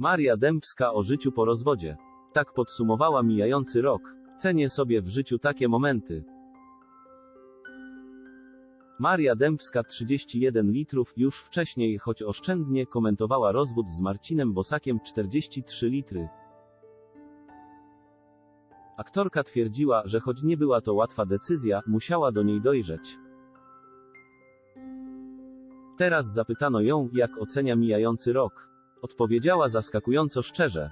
Maria Dębska o życiu po rozwodzie. Tak podsumowała mijający rok. Cenię sobie w życiu takie momenty. Maria Dębska 31 litrów już wcześniej, choć oszczędnie, komentowała rozwód z Marcinem Bosakiem 43 litry. Aktorka twierdziła, że choć nie była to łatwa decyzja, musiała do niej dojrzeć. Teraz zapytano ją, jak ocenia mijający rok. Odpowiedziała zaskakująco szczerze.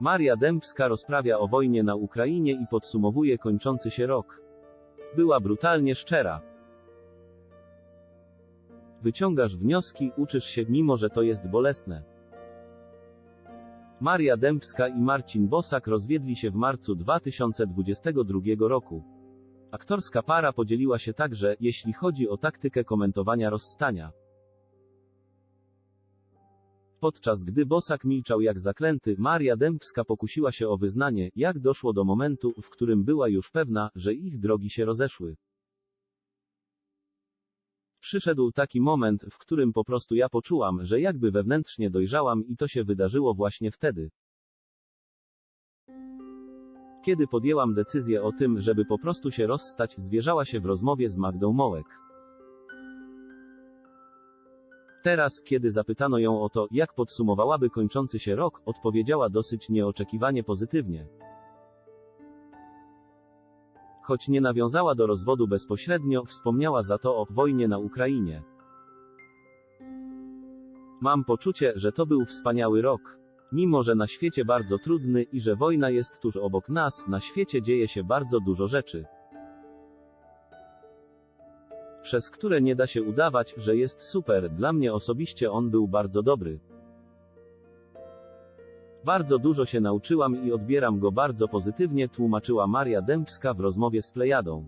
Maria Dębska rozprawia o wojnie na Ukrainie i podsumowuje kończący się rok. Była brutalnie szczera. Wyciągasz wnioski, uczysz się, mimo że to jest bolesne. Maria Dębska i Marcin Bosak rozwiedli się w marcu 2022 roku. Aktorska para podzieliła się także, jeśli chodzi o taktykę komentowania rozstania. Podczas gdy Bosak milczał jak zaklęty, Maria Dębska pokusiła się o wyznanie, jak doszło do momentu, w którym była już pewna, że ich drogi się rozeszły. Przyszedł taki moment, w którym po prostu ja poczułam, że jakby wewnętrznie dojrzałam i to się wydarzyło właśnie wtedy. Kiedy podjęłam decyzję o tym, żeby po prostu się rozstać, zwierzała się w rozmowie z Magdą Mołek. Teraz, kiedy zapytano ją o to, jak podsumowałaby kończący się rok, odpowiedziała dosyć nieoczekiwanie pozytywnie. Choć nie nawiązała do rozwodu bezpośrednio, wspomniała za to o wojnie na Ukrainie. Mam poczucie, że to był wspaniały rok. Mimo, że na świecie bardzo trudny i że wojna jest tuż obok nas, na świecie dzieje się bardzo dużo rzeczy przez które nie da się udawać, że jest super, dla mnie osobiście on był bardzo dobry. Bardzo dużo się nauczyłam i odbieram go bardzo pozytywnie, tłumaczyła Maria Dębska w rozmowie z Plejadą.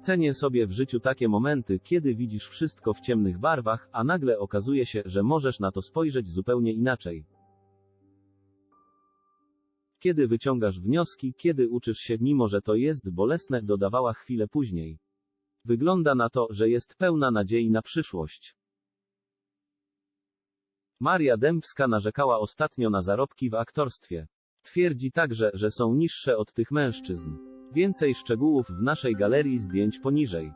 Cenię sobie w życiu takie momenty, kiedy widzisz wszystko w ciemnych barwach, a nagle okazuje się, że możesz na to spojrzeć zupełnie inaczej. Kiedy wyciągasz wnioski, kiedy uczysz się, mimo że to jest bolesne, dodawała chwilę później. Wygląda na to, że jest pełna nadziei na przyszłość. Maria Dębska narzekała ostatnio na zarobki w aktorstwie. Twierdzi także, że są niższe od tych mężczyzn. Więcej szczegółów w naszej galerii zdjęć poniżej.